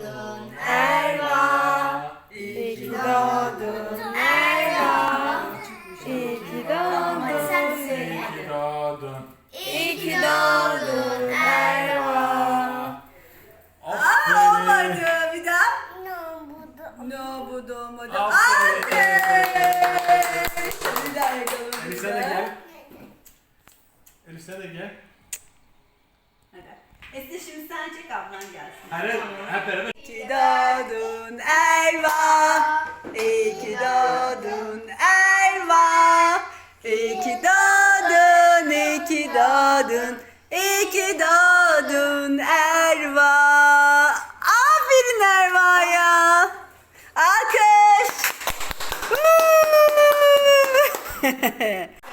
doğdun Erva. İyi ki doğdun Erva. İyi ki doğdun. İyi ki doğdun. İyi ki doğdun Erva. Aferin. Olmadı bir daha. No, bu olmadı. Aferin. Alkış. Bir daha yakalım. Elif sen de gel. Elif sen de gel. Esra şimdi sen çek ablan gelsin. Hadi hep beraber. İyi ki doğdun Erva. İyi ki doğdun Erva. İyi ki doğdun, iyi ki doğdun. İyi ki doğdun Erva. Aferin Erva'ya. Alkış.